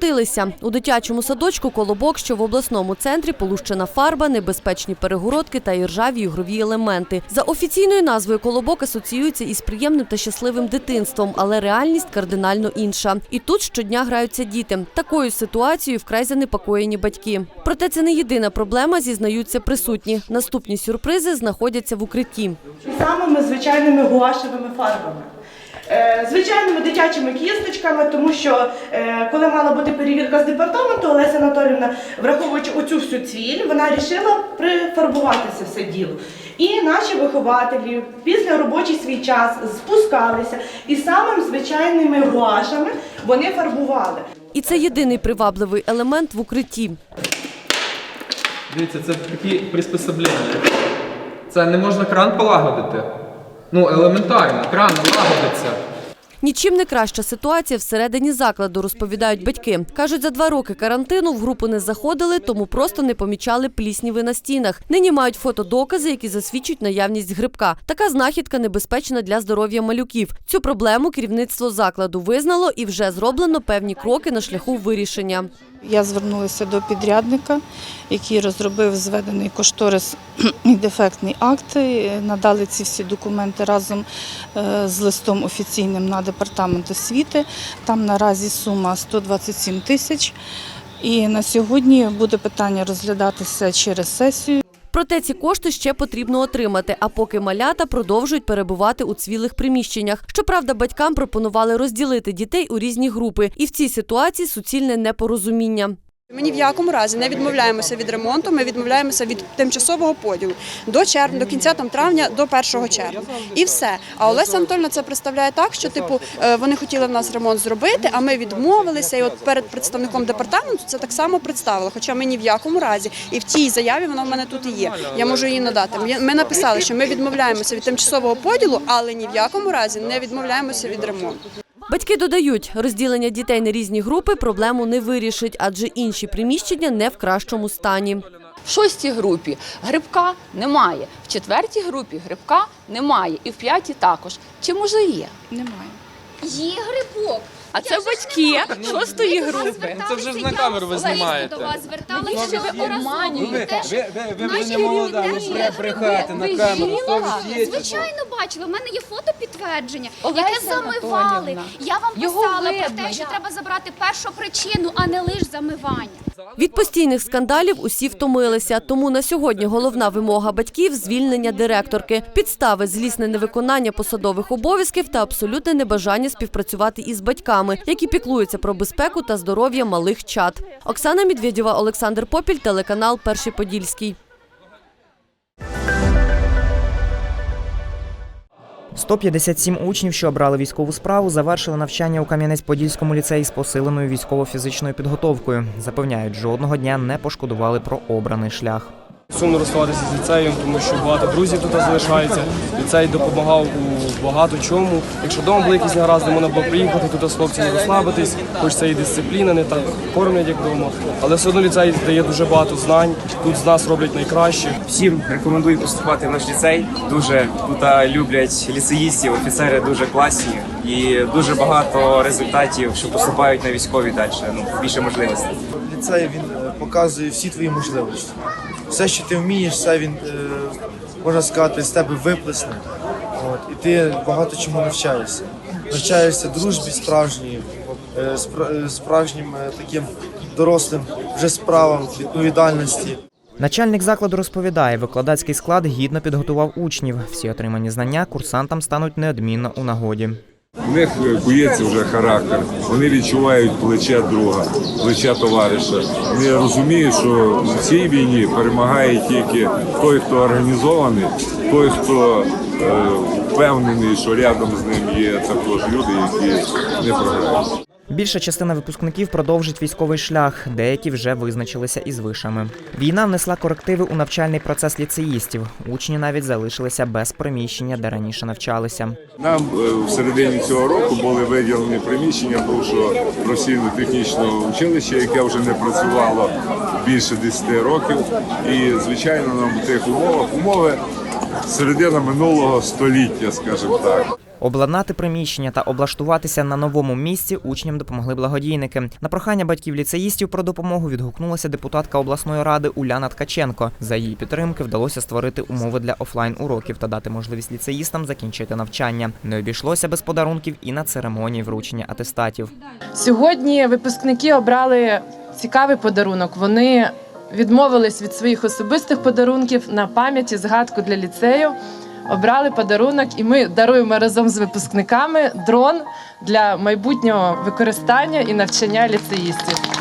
засмутилися. У дитячому садочку колобок, що в обласному центрі полущена фарба, небезпечні перегородки та іржаві ігрові елементи. За офіційною назвою колобок асоціюється із приємним та щасливим дитинством, але реальність кардинально інша. І тут щодня граються діти. Такою ситуацією вкрай занепокоєні батьки. Проте це не єдина проблема, зізнаються присутні. Наступні сюрпризи знаходяться в укритті. самими звичайними гуашевими фарбами. Е, Звичайними дитячими кісточками, тому що е, коли мала бути перевірка з департаменту, Олеся Анатолівна, враховуючи оцю всю цвіль, вона вирішила прифарбувати це все діло. І наші вихователі після робочий свій час спускалися і самими звичайними гуашами вони фарбували. І це єдиний привабливий елемент в укритті. Дивіться, це такі приспособлення. Це не можна кран полагодити. Ну, елементарно, кран лагодиться. Нічим не краща ситуація всередині закладу, розповідають батьки. Кажуть, за два роки карантину в групу не заходили, тому просто не помічали плісніви на стінах. Нині мають фотодокази, які засвідчують наявність грибка. Така знахідка небезпечна для здоров'я малюків. Цю проблему керівництво закладу визнало і вже зроблено певні кроки на шляху вирішення. Я звернулася до підрядника, який розробив зведений кошторис і дефектний акт. Надали ці всі документи разом е, з листом офіційним на департамент освіти. Там наразі сума 127 тисяч. І на сьогодні буде питання розглядатися через сесію. Проте ці кошти ще потрібно отримати, а поки малята продовжують перебувати у цвілих приміщеннях. Щоправда, батькам пропонували розділити дітей у різні групи, і в цій ситуації суцільне непорозуміння. Ми ні в якому разі не відмовляємося від ремонту. Ми відмовляємося від тимчасового поділу до червня, до кінця там травня, до 1 червня. І все. А Олеся Анатольовна це представляє так, що типу е, вони хотіли в нас ремонт зробити, а ми відмовилися. І от перед представником департаменту це так само представили. Хоча ми ні в якому разі, і в тій заяві вона в мене тут і є. Я можу її надати. Ми написали, що ми відмовляємося від тимчасового поділу, але ні в якому разі не відмовляємося від ремонту. Батьки додають, розділення дітей на різні групи проблему не вирішить, адже інші приміщення не в кращому стані. В шостій групі грибка немає, в четвертій групі грибка немає, і в п'ятій також. Чи може є? Немає. Є грибок. А це батьки шостої групи. Це вже ж на камеру ви знімаєте. до вас зверталися, що ви Ви обманюєте. Ви, ви, ви не молода, ви брехати на камеру. Звичайно, бачили. У мене є фото підтвердження, яке замивали. Анатоліївна, Я вам його писала про видно, те, що я- треба забрати першу причину, а не лише замивання. Від постійних скандалів усі втомилися. Тому на сьогодні головна вимога батьків звільнення директорки, підстави злісне невиконання посадових обов'язків та абсолютне небажання співпрацювати із батьками, які піклуються про безпеку та здоров'я малих чад. Оксана Медведєва, Олександр Попіль, телеканал Перший Подільський. 157 учнів, що обрали військову справу, завершили навчання у Кам'янець-Подільському ліцеї з посиленою військово-фізичною підготовкою. Запевняють, жодного дня не пошкодували про обраний шлях. Сумно розставатися з ліцеєм, тому що багато друзів тут залишається. Ліцей допомагав у багато чому. Якщо вдома були якісь негаразди, можна було приїхати тут з хлопцями розслабитись, хоч це і дисципліна, не так кормлять, як вдома. Але все одно ліцей дає дуже багато знань. Тут з нас роблять найкраще. Всім рекомендую поступати в наш ліцей. Дуже тут люблять ліцеїстів, офіцери дуже класні і дуже багато результатів, що поступають на військові далі. Ну більше можливостей. ліцей він е, показує всі твої можливості. Все, що ти вмієш, все він е, можна сказати з тебе виплесне. От, і ти багато чому навчаєшся. Навчаєшся дружбі справжньої, е, е, справжнім таким дорослим вже справам, відповідальності. Начальник закладу розповідає, викладацький склад гідно підготував учнів. Всі отримані знання курсантам стануть неодмінно у нагоді. У них кується вже характер. Вони відчувають плече друга, плече товариша. Вони розуміють, що в цій війні перемагає тільки той, хто організований, той, хто е, впевнений, що рядом з ним є також люди, які не програють. Більша частина випускників продовжить військовий шлях, деякі вже визначилися із вишами. Війна внесла корективи у навчальний процес ліцеїстів. Учні навіть залишилися без приміщення, де раніше навчалися. Нам е, в середині цього року були виділені приміщення бувшого професійно-технічного училища, яке вже не працювало більше 10 років. І звичайно, нам в тих умовах умови середина минулого століття, скажімо так. Обладнати приміщення та облаштуватися на новому місці учням допомогли благодійники. На прохання батьків ліцеїстів про допомогу відгукнулася депутатка обласної ради Уляна Ткаченко. За її підтримки вдалося створити умови для офлайн уроків та дати можливість ліцеїстам закінчити навчання. Не обійшлося без подарунків і на церемонії вручення атестатів. Сьогодні випускники обрали цікавий подарунок. Вони відмовились від своїх особистих подарунків на пам'ять і згадку для ліцею. Обрали подарунок, і ми даруємо разом з випускниками дрон для майбутнього використання і навчання ліцеїстів.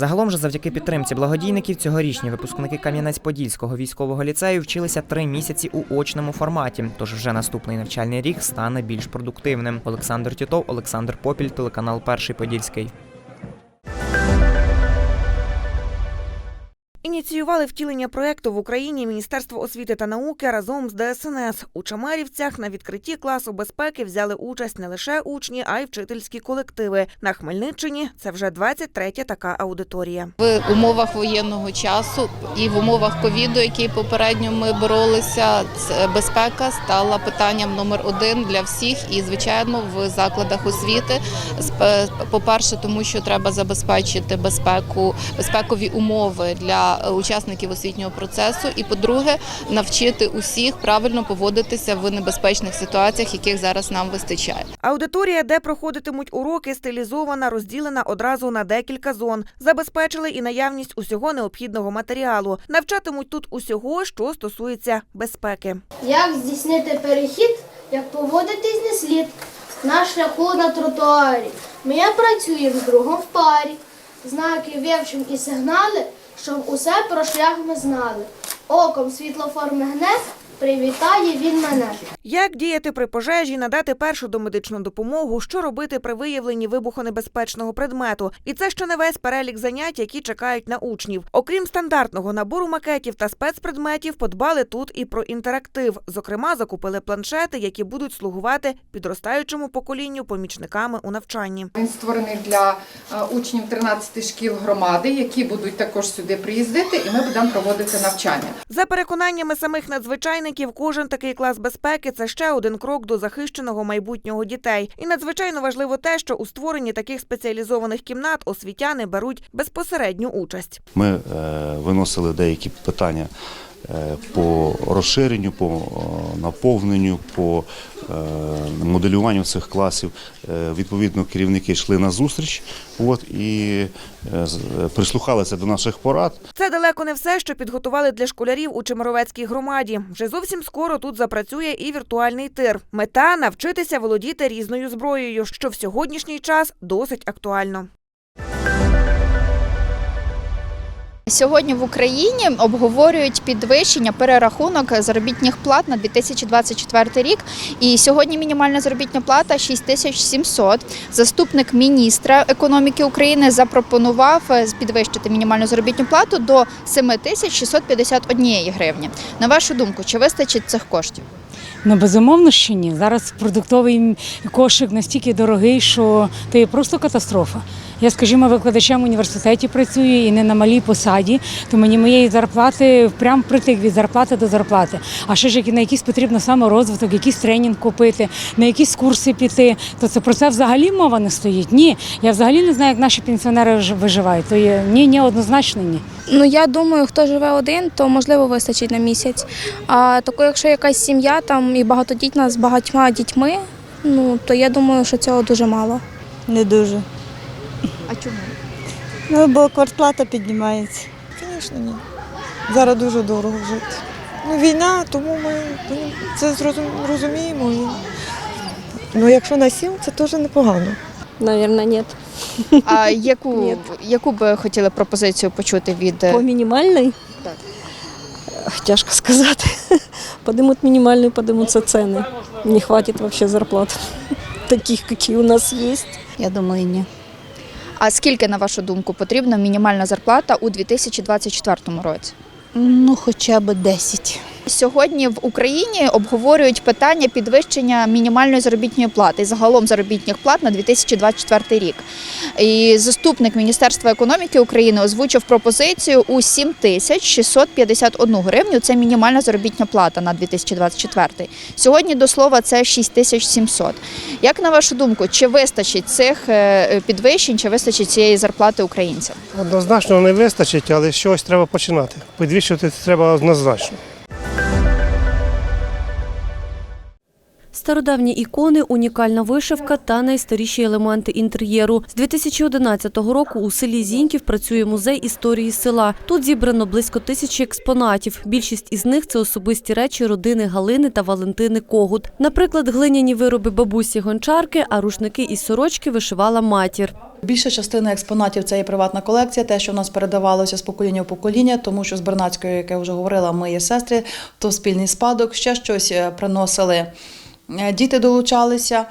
Загалом же завдяки підтримці благодійників цьогорічні випускники Кам'янець-Подільського військового ліцею вчилися три місяці у очному форматі. Тож вже наступний навчальний рік стане більш продуктивним. Олександр Тітов, Олександр Попіль, телеканал Перший Подільський. Ініціювали втілення проекту в Україні Міністерство освіти та науки разом з ДСНС. У Чамарівцях на відкритті класу безпеки взяли участь не лише учні, а й вчительські колективи. На Хмельниччині це вже 23-я така аудиторія. В умовах воєнного часу і в умовах ковіду, який попередньо ми боролися, безпека стала питанням номер один для всіх. І звичайно, в закладах освіти Спе- по-перше, тому що треба забезпечити безпеку, безпекові умови для е, учасників освітнього процесу. І по-друге, навчити усіх правильно поводитися в небезпечних ситуаціях, яких зараз нам вистачає. Аудиторія, де проходитимуть уроки, стилізована, розділена одразу на декілька зон. Забезпечили і наявність усього необхідного матеріалу. Навчатимуть тут усього, що стосується безпеки. Як здійснити перехід, як поводитись не слід на шляху на тротуарі. Ми працюємо з другом в парі. Знаки вивчимо і сигнали, щоб усе про шлях ми знали. Оком світлофор мигне, привітає він мене. Як діяти при пожежі, надати першу домедичну допомогу, що робити при виявленні вибухонебезпечного предмету. І це ще не весь перелік занять, які чекають на учнів. Окрім стандартного набору макетів та спецпредметів, подбали тут і про інтерактив. Зокрема, закупили планшети, які будуть слугувати підростаючому поколінню помічниками у навчанні. Він створений для е, учнів 13 шкіл громади, які будуть також сюди приїздити, і ми будемо проводити навчання. За переконаннями самих надзвичайників, кожен такий клас безпеки це ще один крок до захищеного майбутнього дітей. І надзвичайно важливо те, що у створенні таких спеціалізованих кімнат освітяни беруть безпосередню участь. Ми е, виносили деякі питання по розширенню, по е, наповненню, по е, моделюванню цих класів. Е, Відповідно, керівники йшли на зустріч от, і е, е, прислухалися до наших порад. Це далеко не все, що підготували для школярів у Чемеровецькій громаді. Вже зовсім скоро тут запрацює і віртуальний тир. Мета навчитися володіти різною зброєю, що в сьогоднішній час досить актуально. Сьогодні в Україні обговорюють підвищення перерахунок заробітних плат на 2024 рік. І сьогодні мінімальна заробітна плата 6700. Заступник міністра економіки України запропонував е, підвищити мінімальну заробітну плату до 7651 гривні. На вашу думку, чи вистачить цих коштів? Ну, безумовно, що ні. Зараз продуктовий кошик настільки дорогий, що це просто катастрофа. Я, скажімо, викладачем в університеті працюю і не на малій посаді, то мені моєї зарплати прям притик від зарплати до зарплати. А ще ж як на якийсь потрібно саморозвиток, якийсь тренінг купити, на якісь курси піти, то це про це взагалі мова не стоїть. Ні. Я взагалі не знаю, як наші пенсіонери виживають. То є ні, ні, однозначно ні. Ну я думаю, хто живе один, то можливо вистачить на місяць. А тако, якщо якась сім'я там і багатодітна з багатьма дітьми, ну то я думаю, що цього дуже мало. Не дуже. А чому? Ну, бо квартплата піднімається. Звісно, ні. Зараз дуже дорого жити. Ну, війна, тому ми ну, це розуміємо. Ну, якщо на сім, це теж непогано. Наверное, нет. А яку, яку би хотіли пропозицію почути від е, По минимальной? Так. Тяжко сказать. Поднимут минимальную, поднимутся цены. Не хватит вообще зарплат таких, какие у нас есть. Я думаю, ні. А скільки, на вашу думку, потрібна мінімальна зарплата у 2024 році? Ну, хоча б 10. Сьогодні в Україні обговорюють питання підвищення мінімальної заробітної плати загалом заробітних плат на 2024 рік. І заступник Міністерства економіки України озвучив пропозицію у 7 тисяч 651 гривню. Це мінімальна заробітна плата на 2024. Сьогодні до слова це 6 тисяч 700. Як на вашу думку, чи вистачить цих е, підвищень, чи вистачить цієї зарплати українцям? Однозначно не вистачить, але з чогось треба починати. Підвищувати треба однозначно. Стародавні ікони, унікальна вишивка та найстаріші елементи інтер'єру. З 2011 року у селі Зіньків працює музей історії села. Тут зібрано близько тисячі експонатів. Більшість із них це особисті речі родини Галини та Валентини Когут. Наприклад, глиняні вироби бабусі гончарки, а рушники із сорочки вишивала матір. Більша частина експонатів це є приватна колекція, те, що в нас передавалося з покоління в покоління, тому що з Бернацькою, як я вже говорила, ми є сестри, то спільний спадок, ще щось е, приносили. Е, Діти долучалися.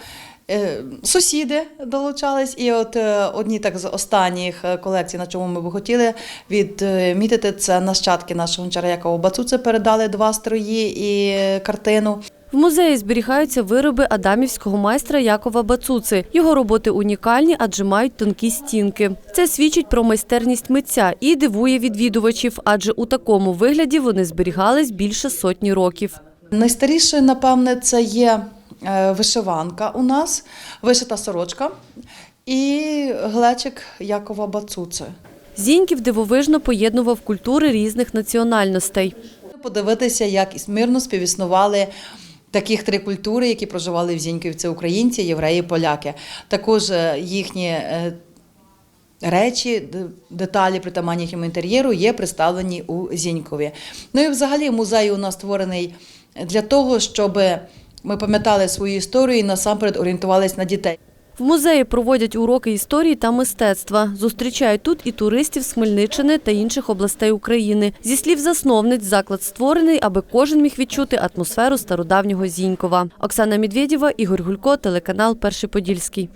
е, Сусіди долучались, і от е, одні так з останніх колекцій, на чому ми б хотіли відмітити, це нащадки нашого гончара Якова Бацуци передали два строї і картину. В музеї зберігаються вироби адамівського майстра Якова Бацуци. Його роботи унікальні, адже мають тонкі стінки. Це свідчить про майстерність митця і дивує відвідувачів, адже у такому вигляді вони зберігались більше сотні років. Найстаріше, напевне, це є е, вишиванка у нас, вишита сорочка і глечик Якова Бацуци. Зіньків дивовижно поєднував культури різних національностей. Подивитися, як мирно співіснували таких три культури, які проживали в Зіньків. Це українці, євреї, поляки. Також е, їхні е, речі, деталі притаманні їхньому інтер'єру є представлені у Зінькові. Ну і взагалі музей у нас створений для того, щоб ми пам'ятали свою історію і насамперед орієнтувалися на дітей. В музеї проводять уроки історії та мистецтва. Зустрічають тут і туристів з Хмельниччини та інших областей України. Зі слів засновниць, заклад створений, аби кожен міг відчути атмосферу стародавнього Зінькова. Оксана Медведєва, Ігор Гулько, телеканал Перший Подільський.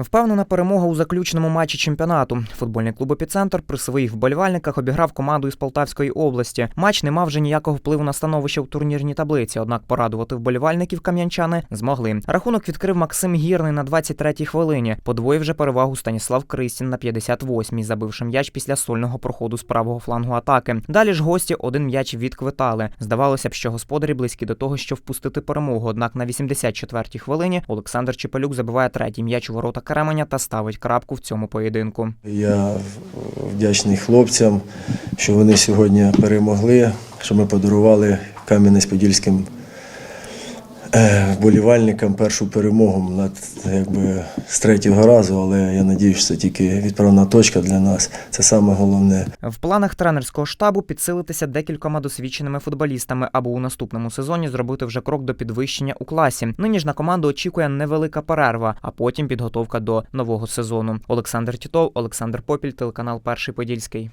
Впевнена перемога у заключному матчі чемпіонату. Футбольний клуб «Епіцентр» при своїх вболівальниках обіграв команду із Полтавської області. Матч не мав вже ніякого впливу на становище в турнірній таблиці, однак порадувати вболівальників кам'янчани змогли. Рахунок відкрив Максим Гірний на 23-й хвилині. Подвоїв вже перевагу Станіслав Кристін на 58-й, забивши м'яч після сольного проходу з правого флангу атаки. Далі ж гості один м'яч відквитали. Здавалося б, що господарі близькі до того, щоб впустити перемогу. Однак на 84-й хвилині Олександр Чепелюк забиває третій м'яч у ворота Каременя та ставить крапку в цьому поєдинку. Я вдячний хлопцям, що вони сьогодні перемогли, що ми подарували Кам'янець-Подільським вболівальникам першу перемогу над якби з третього разу, але я надію, що це тільки відправна точка для нас. Це саме головне. В планах тренерського штабу підсилитися декількома досвідченими футболістами, аби у наступному сезоні зробити вже крок до підвищення у класі. Нині ж на команду очікує невелика перерва, а потім підготовка до нового сезону. Олександр Тітов, Олександр Попіль, телеканал Перший Подільський.